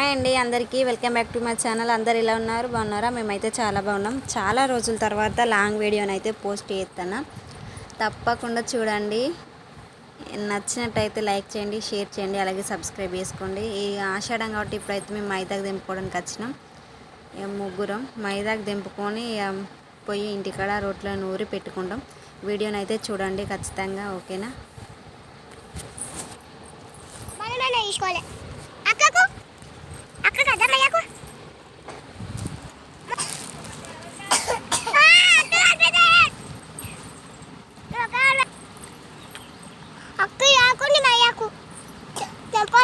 Hi అండి అందరికీ. Welcome back to my channel. అందరు ఇలా ఉన్నారు? బాగున్నారా? మేమైతే చాలా బాగున్నాం. చాలా రోజుల తర్వాత లాంగ్ వీడియోని అయితే పోస్ట్ చేస్తాను. తప్పకుండా చూడండి. నచ్చినట్టయితే లైక్ చేయండి షేర్ చేయండి అలాగే సబ్స్క్రైబ్ చేసుకోండి. ఈ ఆషాఢం కాబట్టి ఇప్పుడైతే మేము మైదాకు దింపుకోవడానికి వచ్చినాం. ఇక ముగ్గురం మైదాకు దింపుకొని ఇక పోయి ఇంటికాడ రోట్లో నూరి పెట్టుకుంటాం. వీడియోని అయితే చూడండి ఖచ్చితంగా ఓకేనా? తీసుకోవాలి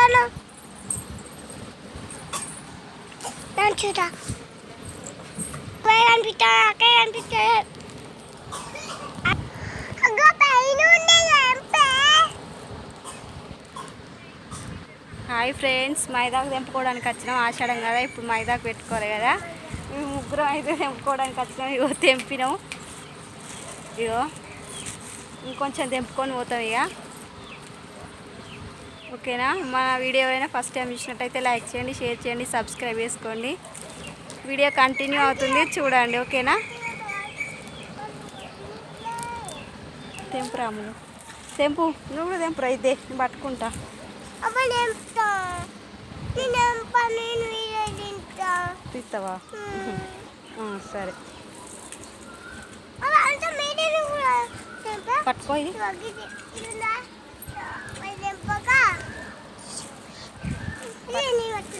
అంటాను చూడా అక్కడ అక్కడ హాయ్ ఫ్రెండ్స్ మైదాకు తెంపుకోవడానికి వచ్చినాం ఆషాఢం కదా ఇప్పుడు మైదాకు పెట్టుకోవాలి కదా. మేము ముగ్గురం అయితే తెంపుకోవడానికి వచ్చినాం ఇగో తెంపినాం. ఇగో ఇంకొంచెం తెంపుకొని పోతాం ఇక ఓకేనా? మా వీడియో అయినా ఫస్ట్ టైం చూసినట్టయితే లైక్ చేయండి షేర్ చేయండి సబ్స్క్రైబ్ చేసుకోండి. వీడియో కంటిన్యూ అవుతుంది చూడండి ఓకేనా? తెంపు రాములు తెంపు నువ్వు కూడా తెంపు అయితే పట్టుకుంటా. తీస్తావా సరే. అలా అంటే మీరే కూడా నింపా పట్టుకో ఇది ఇది ఇదిందా మరి నింపక ఇది నీ పట్టు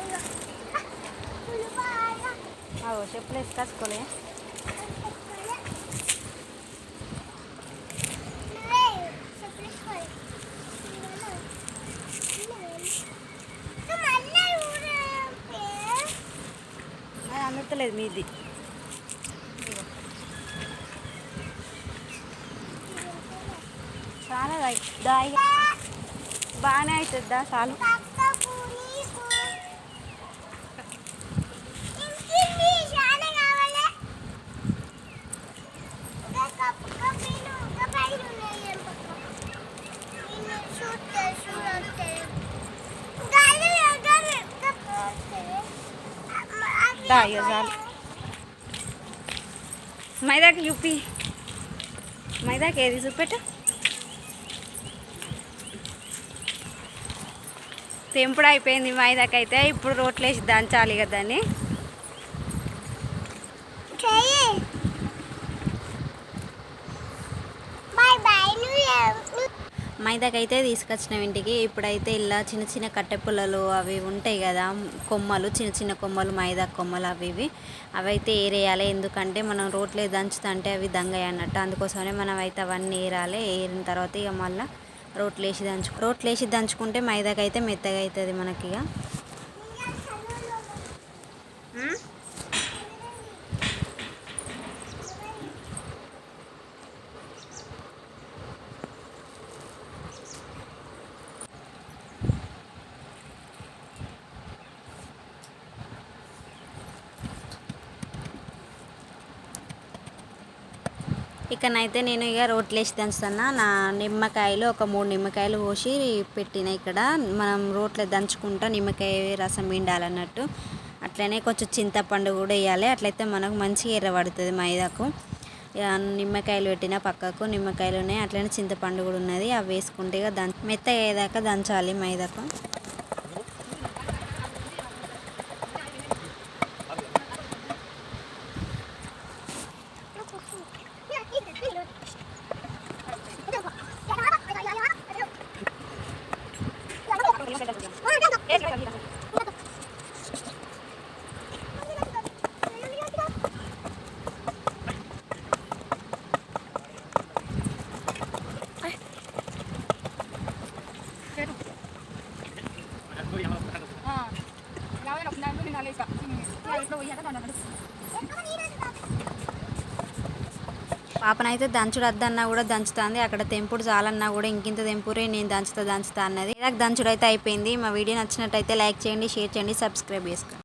ఇదిగో. ఉల్లిపాయ. అవు చెప్పులు వేసుకొచ్చుకోలే నువ్వే చెప్పేసుకోవాలి. నువ్వు మళ్ళీ అందుతలేదు మీది చాలా దాయి బాగానే అవుతుందా చాలు దా, ఇక చాలు. మైదాకి చూపి మైదాకి ఏది చూపెట్టు తెంపుడు అయిపోయింది మైదాకి అయితే ఇప్పుడు రోట్లు వేసి దంచాలి కదా దాన్ని మైదాకి అయితే ఇంటికి. ఇప్పుడైతే ఇలా చిన్న చిన్న కట్టె పుల్లలు అవి ఉంటాయి కదా కొమ్మలు చిన్న చిన్న కొమ్మలు మైదా కొమ్మలు అవి ఇవి. అవి అయితే ఏరేయాలి. ఎందుకంటే మనం రోట్లో దంచుతుంటే అవి దంగాయి అన్నట్టు. అందుకోసమే మనం అయితే అవన్నీ ఏరాలి. ఏరిన తర్వాత ఇక మళ్ళీ రోట్లు వేసి దంచు రోట్లు వేసి దంచుకుంటే మైదాకి అయితే మెత్తగా అవుతుంది మనకి ఇక ఇకనైతే నేను ఇక రోట్లు వేసి దంచుతున్నా. నా నిమ్మకాయలు ఒక మూడు నిమ్మకాయలు పోసి పెట్టిన ఇక్కడ. మనం రోట్లో దంచుకుంటా నిమ్మకాయ రసం పిండాలన్నట్టు. అట్లనే కొంచెం చింతపండు కూడా వేయాలి. అట్లయితే మనకు మంచిగా ఎర్రబడుతుంది మైదాకు. ఇక నిమ్మకాయలు పెట్టిన పక్కకు నిమ్మకాయలు ఉన్నాయి. అట్లనే చింతపండు కూడా ఉన్నది. అవి వేసుకుంటే ఇక దం మెత్తగా అయ్యేదాకా దంచాలి మైదాకు. เราได้ดอกนั้นก็เป็นอะไรกับที่นี่เราเราอยากได้ดอกนั้น పాపనైతే దంచుడు వద్దన్నా కూడా దంచుతుంది. అక్కడ తెంపుడు చాలన్నా కూడా ఇంకింత తెంపురే నేను దంచుతా దంచుతా అన్నది. ఇలాగ దంచుడు అయితే అయిపోయింది. మా వీడియో నచ్చినట్టయితే లైక్ చేయండి షేర్ చేయండి సబ్స్క్రైబ్ చేసుకోండి.